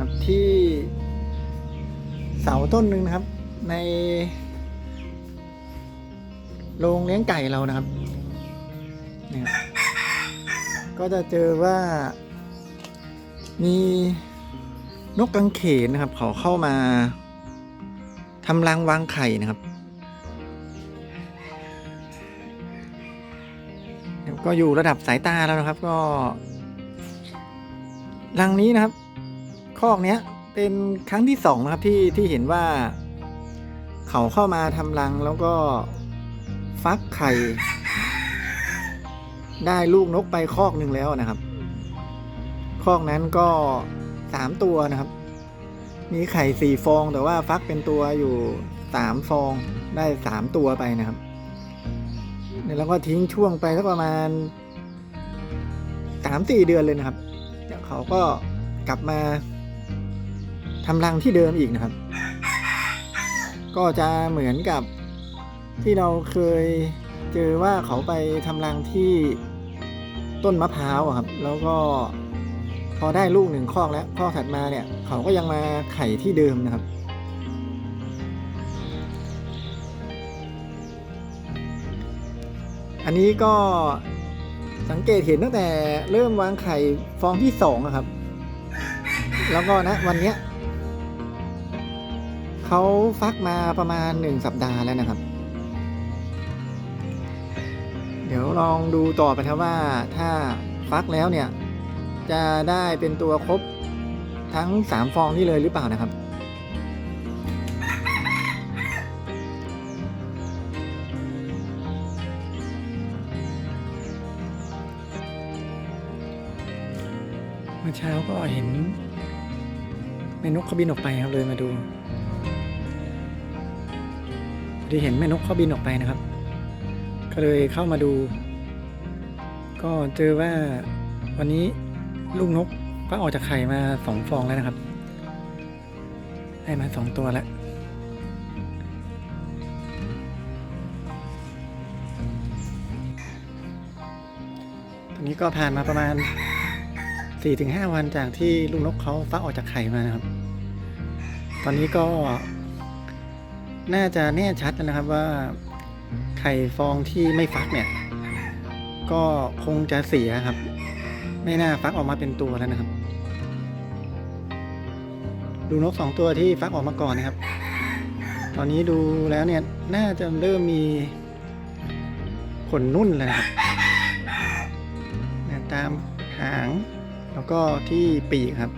ครับที่เสาต้นหนึ่งนะครับ ในโรงเลี้ยงไก่เรานะครับเนี่ยก็จะเจอว่ามีนกกังเขนนะครับเขาเข้ามาทำรังวางไข่นะครับก็อยู่ระดับสายตาแล้วนะครับ ก็รังนี้นะครับ คอกเนี้ยเป็นครั้งที่สองนะครับที่ที่เห็นว่า เขาเข้ามาทำรังแล้วก็ฟักไข่ ได้ลูกนกไปคอกหนึ่งแล้วนะครับ คอกนั้นก็สามตัวนะครับ มีไข่สี่ฟอง แต่ว่าฟักเป็นตัวอยู่สามฟองได้สามตัวไปนะครับแล้วก็ทิ้งช่วงไปสักประมาณสามสี่เดือนเลยนะครับ เขาก็กลับมา ทำรังที่เดิมอีกนะครับ ก็จะเหมือนกับที่เราเคยเจอว่าเขาไปทำรังที่ต้นมะพร้าวครับ แล้วก็พอได้ลูกหนึ่งคอกแล้วคอกถัดมาเนี่ย เขาก็ยังมาไข่ที่เดิมนะครับ อันนี้ก็สังเกตเห็นตั้งแต่เริ่มวางไข่ฟองที่สองอะครับ แล้วก็นะวันเนี้ย เขาฟักมาประมาณหนึ่งสัปดาห์แล้วนะครับ เดี๋ยวลองดูต่อไปครับว่าถ้าฟักแล้วเนี่ย จะได้เป็นตัวครบทั้งสามฟองนี่เลยหรือเปล่านะครับเมื่อเช้าก็เห็นแม่นกเขาบินออกไปครับเลยมาดู ดีเห็นแม่นกเขาบินออกไปนะครับ ก็เลยเข้ามาดู ก็เจอว่าวันนี้ลูกนกก็ออกจากไข่มาสองฟองแล้วนะครับ ได้มาสองตัวแล้วตอนนี้ก็ผ่านมาประมาณสี่ถึงห้าวันจากที่ลูกนกเขาฟักออกจากไข่มานะครับ ตอนนี้ก็ น่าจะแน่ชัดนะครับว่าไข่ฟองที่ไม่ฟักเนี่ย ก็คงจะเสียครับ ไม่น่าฟักออกมาเป็นตัวแล้วนะครับ ดูนกสองตัวที่ฟักออกมาก่อนนะครับ ตอนนี้ดูแล้วเนี่ยน่าจะเริ่มมีขนนุ่นแล้วนะครับตามหางแล้วก็ที่ปีกครับ